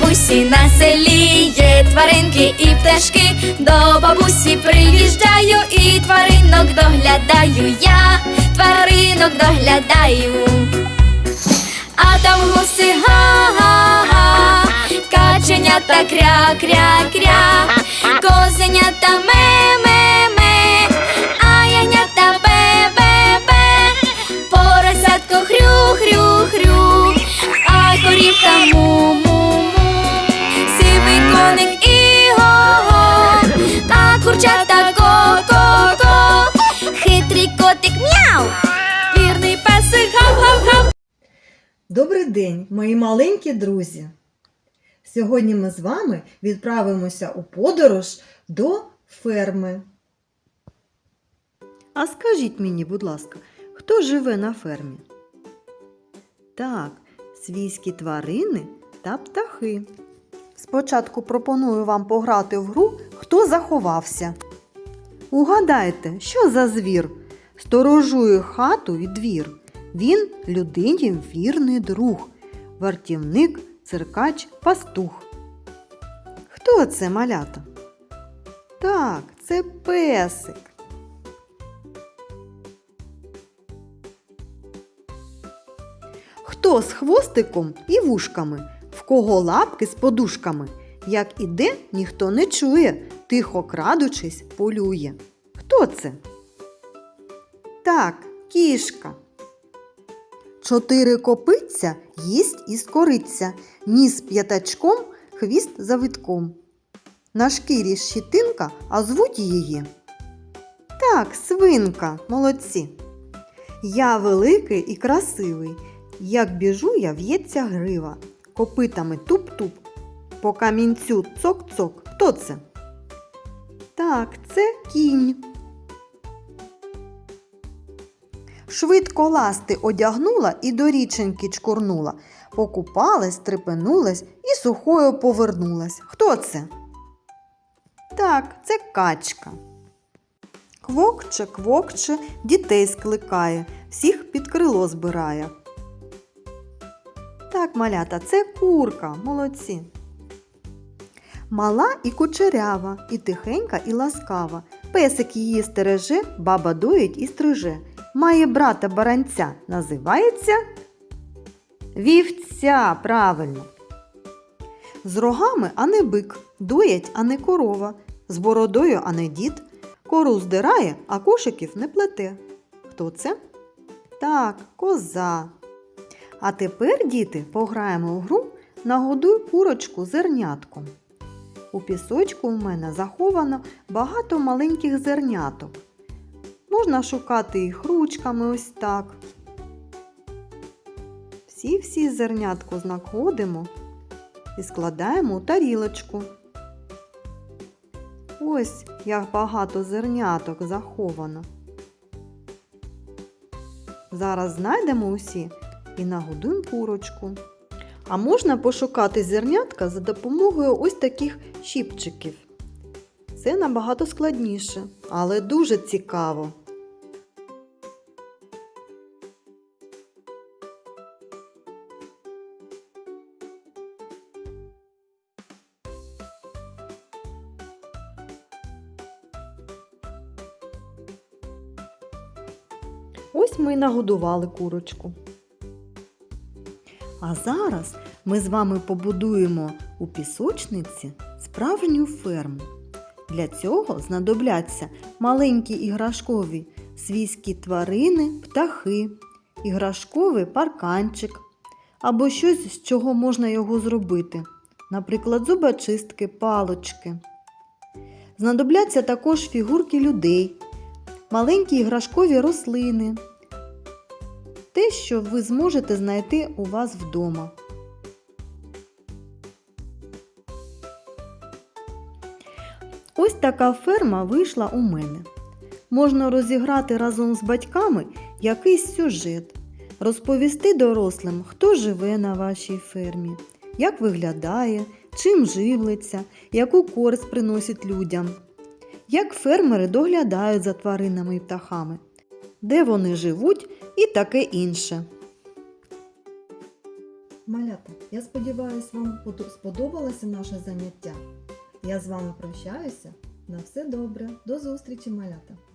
Бабусі на селі є тваринки і пташки. До бабусі приїжджаю і тваринок доглядаю я, тваринок доглядаю. А там гуси га-га-га, каченята кря-кря-кря, козенята ме-ме-ме, день, мої маленькі друзі! Сьогодні ми з вами відправимося у подорож до ферми. А скажіть мені, будь ласка, хто живе на фермі? Так, свійські тварини та птахи. Спочатку пропоную вам пограти в гру Хто заховався. Угадайте, що за звір? Сторожує хату і двір. Він людині вірний друг, вартівник, циркач, пастух. Хто це малята? Так, це песик. Хто з хвостиком і вушками, в кого лапки з подушками, як іде, ніхто не чує, тихо крадучись, полює. Хто це? Так, кішка. Чотири копиця їсть і скориться, ніс п'ятачком, хвіст завитком. На шкірі щитинка, а звуть її. Так, свинка, молодці. Я великий і красивий. Як біжу, я в'ється грива. Копитами туп-туп. По камінцю цок-цок. Хто це? Так, це кінь. Швидко ласти одягнула і до річеньки чкурнула. Покупалась, трепенулась і сухою повернулась. Хто це? Так, це качка. Квокче, квокче, дітей скликає, всіх під крило збирає. Так, малята, це курка, молодці. Мала і кучерява, і тихенька, і ласкава. Песик її стереже, баба доїть і стриже. Має брата баранця, називається вівця, правильно. З рогами, а не бик, доять, а не корова, з бородою, а не дід, кору здирає, а кошиків не плете. Хто це? Так, коза. А тепер, діти, пограємо у гру Нагодуй курочку зернятком. У пісочку у мене заховано багато маленьких зерняток. Можна шукати їх ручками ось так. Всі-всі зернятку знаходимо і складаємо у тарілочку. Ось як багато зерняток заховано. Зараз знайдемо усі і нагодуємо курочку. А можна пошукати зернятка за допомогою ось таких щіпчиків. Це набагато складніше, але дуже цікаво. Ось ми й нагодували курочку. А зараз ми з вами побудуємо у пісочниці справжню ферму. Для цього знадобляться маленькі іграшкові свійські тварини, птахи, іграшковий парканчик або щось, з чого можна його зробити, наприклад, зубочистки, палочки. Знадобляться також фігурки людей, маленькі іграшкові рослини. Те, що ви зможете знайти у вас вдома. Ось така ферма вийшла у мене. Можна розіграти разом з батьками якийсь сюжет, розповісти дорослим, хто живе на вашій фермі, як виглядає, чим живиться, яку користь приносить людям, як фермери доглядають за тваринами і птахами, де вони живуть і таке інше. Малята, я сподіваюся, вам сподобалося наше заняття. Я з вами прощаюся. На все добре. До зустрічі, малята!